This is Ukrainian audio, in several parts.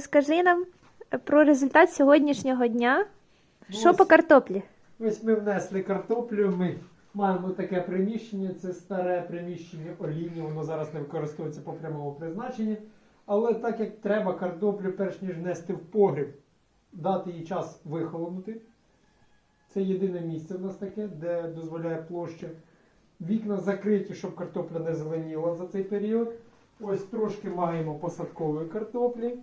розкажи нам про результат сьогоднішнього дня. Що ось- по картоплі? Ось ми внесли картоплю. Ми маємо таке приміщення, це старе приміщення олійні, воно зараз не використовується по прямому призначенні. Але так як треба картоплю, перш ніж внести в погріб, дати їй час вихолонути. Це єдине місце в нас таке, де дозволяє площа. Вікна закриті, щоб картопля не зеленіла за цей період. Ось трошки маємо посадкової картоплі.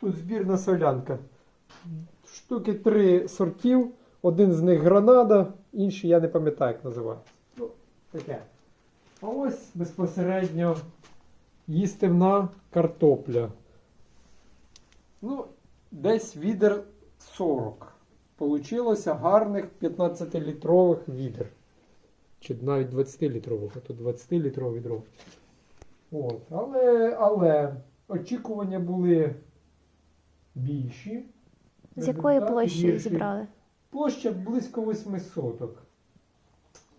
Тут збірна солянка. Штуки три сортів. Один з них гранада, інший я не пам'ятаю, як називається. Ну, таке. А ось безпосередньо їстивна картопля. Ну, десь відер 40. Получилося гарних 15-літрових відер. Чи навіть 20-літрових, а то 20-літрових відро. От. Але, але очікування були більші. З якої площі гірший. зібрали? Площа близько 8 соток.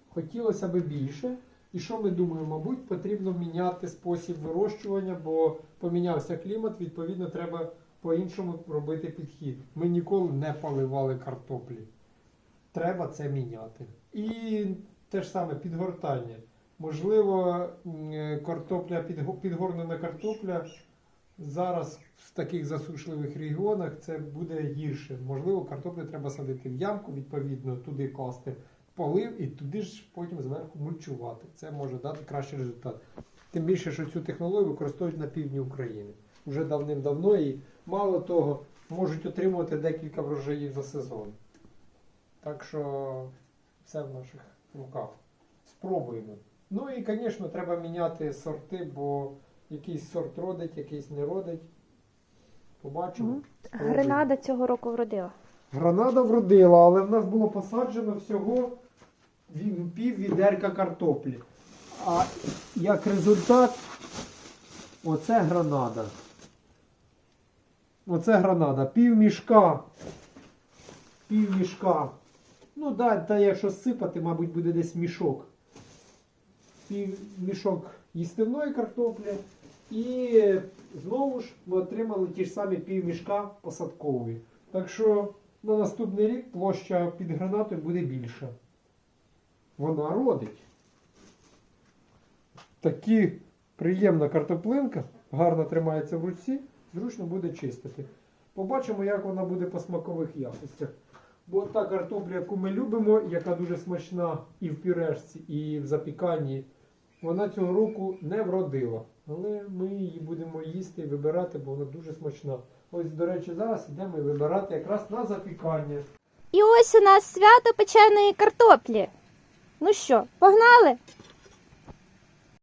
Хотілося б більше. І що ми думаємо? Мабуть, потрібно міняти спосіб вирощування, бо помінявся клімат, відповідно, треба по-іншому робити підхід. Ми ніколи не поливали картоплі. Треба це міняти. І те ж саме підгортання. Можливо, е, картопля, підго- підгорнена картопля зараз в таких засушливих регіонах це буде гірше. Можливо, картоплю треба садити в ямку, відповідно, туди класти полив і туди ж потім зверху мульчувати. Це може дати кращий результат. Тим більше, що цю технологію використовують на півдні України вже давним-давно і мало того, можуть отримувати декілька врожаїв за сезон. Так що все в наших руках. Спробуємо. Ну і, звісно, треба міняти сорти, бо якийсь сорт родить, якийсь не родить. Побачимо. Спробуємо. Гренада цього року вродила. Гранада вродила, але в нас було посаджено всього пів відерка картоплі. А як результат, оце гранада. Оце гранада. Пів мішка. Пів мішка. Ну, да, та якщо сипати, мабуть, буде десь мішок. Пів мішок їстивної картоплі. І знову ж ми отримали ті ж самі пів мішка посадкової. Так що на наступний рік площа під гранатою буде більша. Вона родить. Такі приємна картоплинка, гарно тримається в руці, зручно буде чистити. Побачимо, як вона буде по смакових якостях. Бо та картопля, яку ми любимо, яка дуже смачна і в пюрешці, і в запіканні, вона цього року не вродила. Але ми її будемо їсти і вибирати, бо вона дуже смачна. Ось, до речі, зараз йдемо вибирати якраз на запікання. І ось у нас свято печеної картоплі. Ну що, погнали?